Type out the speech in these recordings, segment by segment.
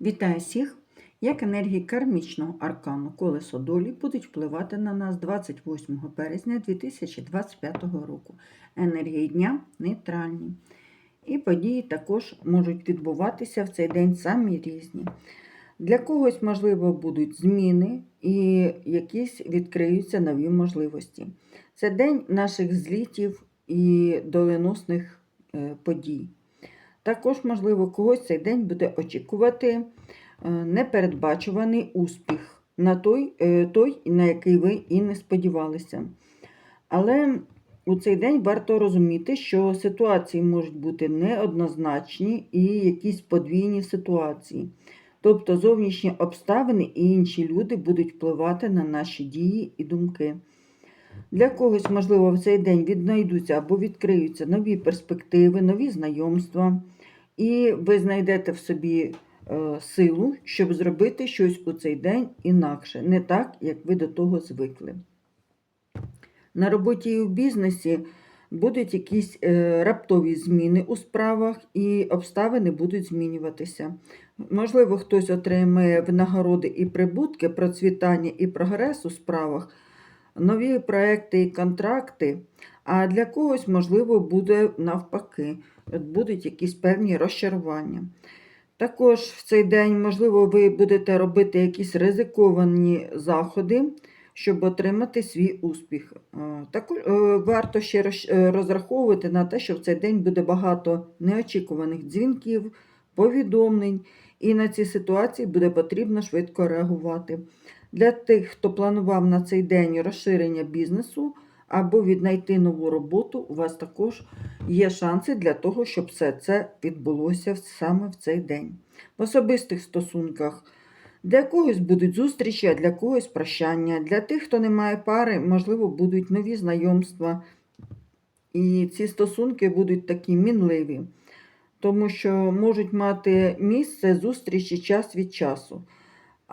Вітаю всіх! Як енергії кармічного аркану колесо долі будуть впливати на нас 28 березня 2025 року. Енергії дня нейтральні. І події також можуть відбуватися в цей день самі різні. Для когось, можливо, будуть зміни і якісь відкриються нові можливості. Це день наших злітів і доленосних е, подій. Також, можливо, когось цей день буде очікувати е, непередбачуваний успіх на той, е, той, на який ви і не сподівалися. Але у цей день варто розуміти, що ситуації можуть бути неоднозначні і якісь подвійні ситуації. Тобто зовнішні обставини і інші люди будуть впливати на наші дії і думки. Для когось, можливо, в цей день віднайдуться або відкриються нові перспективи, нові знайомства, і ви знайдете в собі е, силу, щоб зробити щось у цей день інакше, не так, як ви до того звикли. На роботі і у бізнесі будуть якісь е, раптові зміни у справах, і обставини будуть змінюватися. Можливо, хтось отримає винагороди і прибутки, процвітання і прогрес у справах, нові проекти і контракти, а для когось, можливо, буде навпаки, будуть якісь певні розчарування. Також в цей день, можливо, ви будете робити якісь ризиковані заходи, щоб отримати свій успіх. Е, Також е, варто ще е, розраховувати на те, що в цей день буде багато неочікуваних дзвінків, повідомлень, і на ці ситуації буде потрібно швидко реагувати. Для тих, хто планував на цей день розширення бізнесу або віднайти нову роботу, у вас також є шанси для того, щоб все це відбулося саме в цей день. В особистих стосунках для когось будуть зустрічі, а для когось прощання. Для тих, хто не має пари, можливо, будуть нові знайомства. І ці стосунки будуть такі мінливі, тому що можуть мати місце зустрічі час від часу.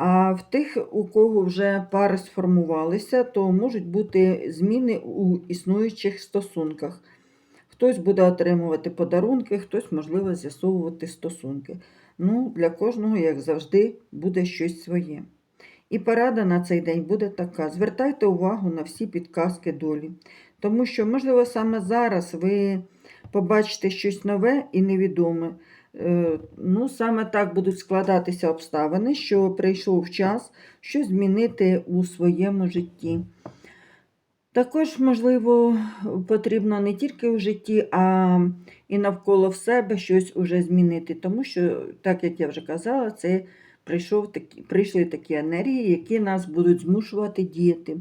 А в тих, у кого вже пари сформувалися, то можуть бути зміни у існуючих стосунках. Хтось буде отримувати подарунки, хтось, можливо, з'ясовувати стосунки. Ну, для кожного, як завжди, буде щось своє. І порада на цей день буде така: звертайте увагу на всі підказки долі, тому що, можливо, саме зараз ви побачите щось нове і невідоме. Е, Ну, саме так будуть складатися обставини, що прийшов час щось змінити у своєму житті. Також, можливо, потрібно не тільки у житті, а і навколо в себе щось уже змінити. Тому що, так як я вже казала, це прийшов такі, прийшли такі енергії, які нас будуть змушувати діяти.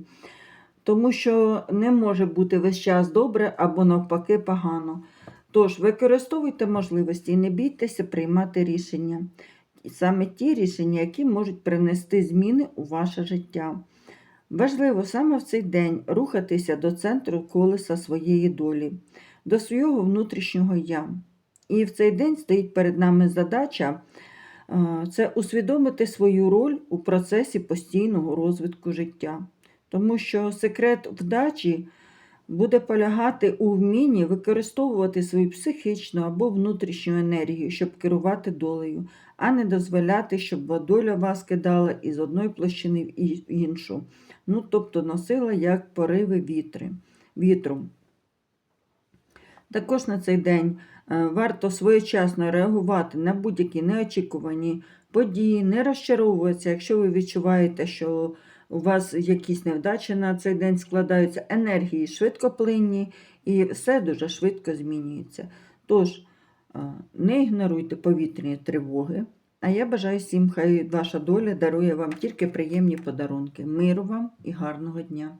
Тому що не може бути весь час добре або навпаки погано. Тож використовуйте можливості і не бійтеся приймати рішення. Саме ті рішення, які можуть принести зміни у ваше життя. Важливо саме в цей день рухатися до центру колеса своєї долі, до свого внутрішнього я. І в цей день стоїть перед нами задача е, це усвідомити свою роль у процесі постійного розвитку життя. Тому що секрет вдачі буде полягати у вмінні використовувати свою психічну або внутрішню енергію, щоб керувати долею, а не дозволяти, щоб доля вас кидала із одної площини в іншу. Ну, тобто носила як пориви вітри, вітру. Також на цей день е, варто своєчасно реагувати на будь-які неочікувані події, не розчаровуватися, якщо ви відчуваєте, що у вас якісь невдачі на цей день складаються, енергії швидкоплинні і все дуже швидко змінюється. Тож, е, не ігноруйте повітряні тривоги. А я бажаю всім, хай ваша доля дарує вам тільки приємні подарунки. Миру вам і гарного дня!